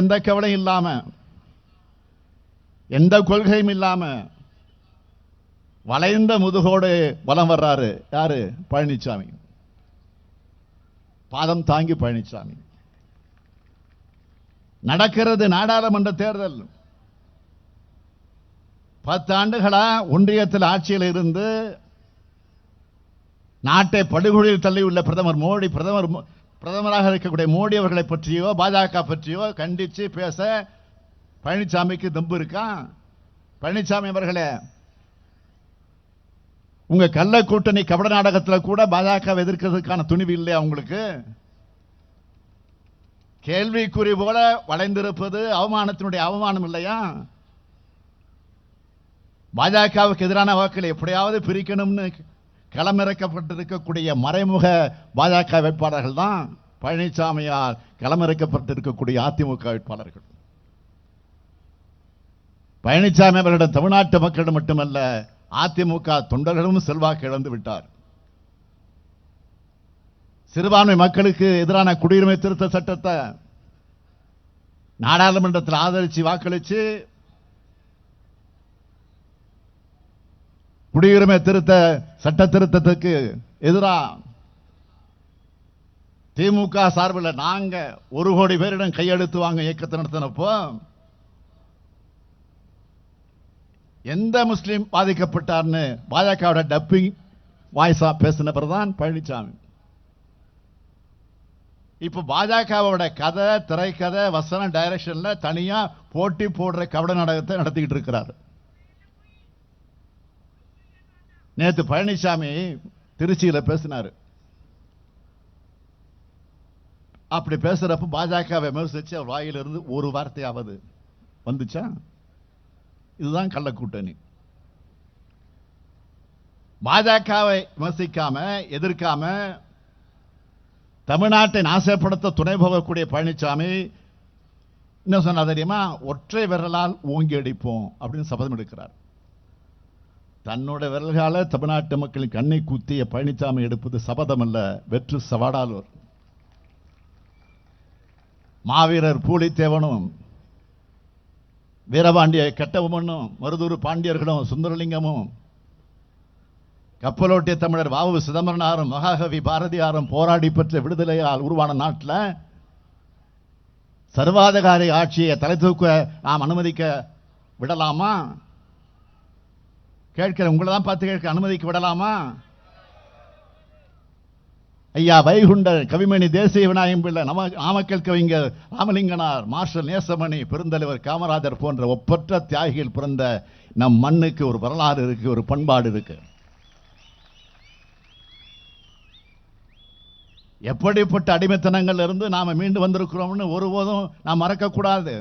எந்த கவலையும் இல்லாம எந்த கொள்கையும் இல்லாம வளைந்த முதுகோடு வலம் வர்றாரு. யாரு? பழனிசாமி பாதம் தாங்கி பழனிசாமி நடக்கிறது நாடாளுமன்ற தேர்தல். பத்து ஆண்டுகளா ஒன்றியத்தில் ஆட்சியில் இருந்து நாட்டை படுகொலியில் தள்ளியுள்ள பிரதமர் மோடி பிரதமர் பிரதமராக இருக்கக்கூடிய மோடி அவர்களை பற்றியோ பாஜக பற்றியோ கண்டித்து பேச பழனிசாமிக்கு தம்பு இருக்கா? பழனிசாமி அவர்களே உங்க கள்ள கூட்டணி கபட நாடகத்தில் கூட பாஜக எதிர்க்கிறதுக்கான துணிவு இல்லையா உங்களுக்கு? கேள்விக்குறி போல வளைந்திருப்பது அவமானத்தினுடைய அவமானம் இல்லையா? பாஜகவுக்கு எதிரான வாக்குகளை எப்படியாவது பிரிக்கணும்னு களமிறக்கப்பட்டிருக்கக்கூடிய மறைமுக பாஜக வேட்பாளர்கள் தான் பழனிசாமியால் களமிறக்கப்பட்டிருக்கக்கூடிய அதிமுக வேட்பாளர்கள். பழனிசாமி அவர்களிடம் தமிழ்நாட்டு மக்களிடம் மட்டுமல்ல அதிமுக தொண்டர்களும் செல்வாக்கு இழந்து விட்டார். சிறுபான்மை மக்களுக்கு எதிரான குடியுரிமை திருத்த சட்டத்தை நாடாளுமன்றத்தில் ஆதரித்து வாக்களித்து குடியுரிமை திருத்த சட்ட திருத்தத்துக்கு எதிராக திமுக சார்பில் நாங்க ஒரு கோடி பேரிடம் கையெழுத்து வாங்க இயக்கத்தை நடத்தினப்போ எந்த முஸ்லீம் பாதிக்கப்பட்டார்னு பாஜகவோட டப்பிங் வாய்ஸா பேசினவர் தான் பழனிசாமி இப்போ பாஜகவோட கதை திரைக்கதை வசனம் டைரக்ஷன்ல தனியா போட்டி போடுற கபட நாடகத்தை நடத்திக்கிட்டு இருக்கிறார். நேத்து பழனிசாமி திருச்சியில பேசினாரு. அப்படி பேசுறப்ப பாஜக விமர்சித்து அவர் வாயிலிருந்து ஒரு வார்த்தையாவது வந்துச்சா? இதுதான் கள்ள கூட்டணி. பாஜகவை விமர்சிக்காம எதிர்க்காம தமிழ்நாட்டை நாசப்படுத்த துணை போகக்கூடிய பழனிசாமி என்ன சொன்னா தெரியுமா? ஒற்றை விரலால் ஓங்கி அடிப்போம் அப்படின்னு சபதம் எடுக்கிறார். தன்னோட விரல்கால தமிழ்நாட்டு மக்களின் கண்ணை கூத்திய பழனிசாமி எடுப்பது சபதம் அல்ல வெற்று சவாடாலூர் மாவீரர் பூலித்தேவனும் வீரபாண்டிய கெட்டவமனும் மருதூர் பாண்டியர்களும் சுந்தரலிங்கமும் கப்பலோட்டிய தமிழர் வாவு சிதம்பரனாரும் மகாகவி பாரதியாரும் போராடி பெற்ற விடுதலையால் உருவான நாட்டில் சர்வாதகாரி ஆட்சியை தலை தூக்க நாம் அனுமதிக்க விடலாமா? கேட்கிறேன் உங்களை தான் பார்த்து கேட்க அனுமதிக்க விடலாமா? ஐயா வைகுண்டர் கவிமணி தேசிய விநாயகம் பிள்ளை நம நாமக்கல் கவிஞர் ராமலிங்கனார் மார்ஷல் நேசமணி பெருந்தலைவர் காமராஜர் போன்ற ஒப்பற்ற தியாகிகள் பிறந்த நம் மண்ணுக்கு ஒரு வரலாறு இருக்கு ஒரு பண்பாடு இருக்கு. எப்படிப்பட்ட அடிமைத்தனங்கள் இருந்து நாம் மீண்டு வந்திருக்கிறோம்னு ஒருபோதும் நாம் மறக்கக்கூடாது.